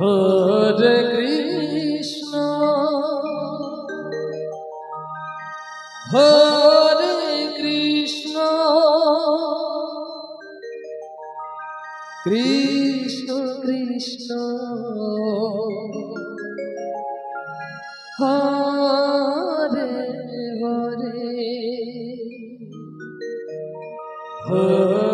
হরে Krishna. Hare Krishna. Krishna Krishna. Hare Hare. Hare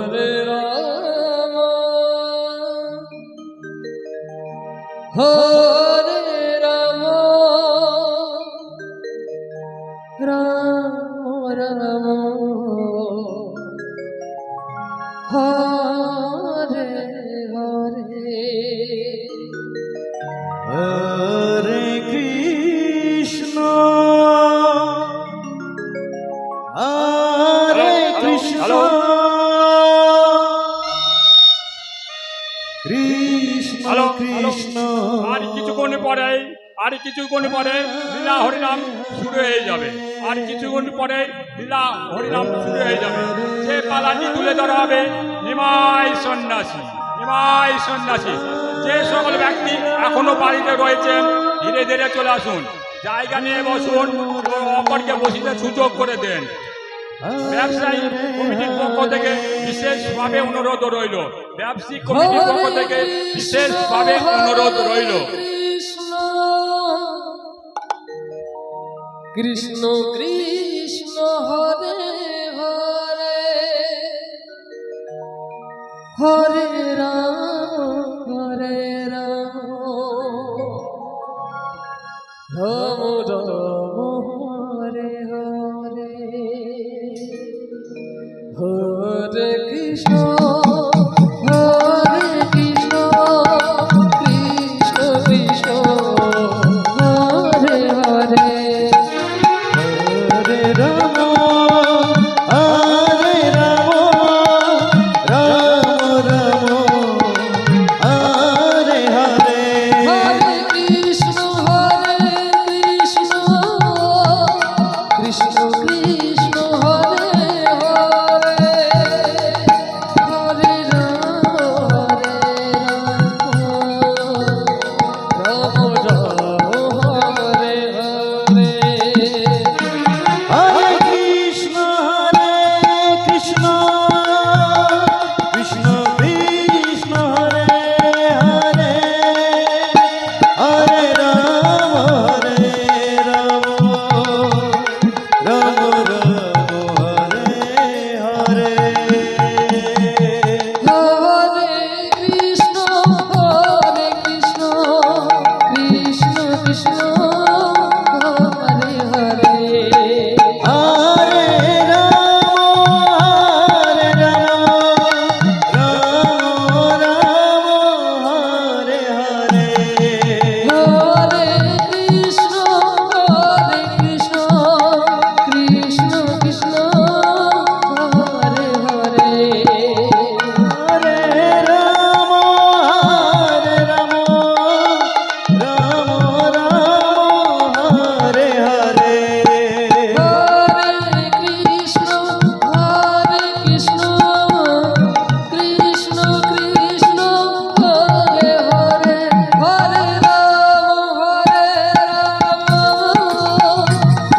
Krishna hello. Krishna hello, Krishna আর কিছুক্ষণ পরে আর কিছুক্ষণ পরে লীলা হরিনাম শুরু হয়ে যাবে। আর কিছুক্ষণ পরে লীলা হরিনাম শুরু হয়ে যাবে। সে পালাটি তুলে ধরা হবে নিমাই সন্ন্যাসী নিমাই সন্ন্যাসী। যে সকল ব্যক্তি এখনও বাড়িতে রয়েছেন ধীরে ধীরে চলে আসুন। জায়গা নিয়ে বসুন এবং অপরকে বসিতে সুযোগ করে দেন। ব্যবসায়ী কমিটির পক্ষ থেকে বিশেষভাবে অনুরোধ রইল। ব্যবসায়িক কমিটির পক্ষ থেকে বিশেষভাবে অনুরোধ রইল। কৃষ্ণ কৃষ্ণ হরে হরে। হরে রাম হরে রাম। রাম রাম। হরে হরে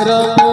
রাম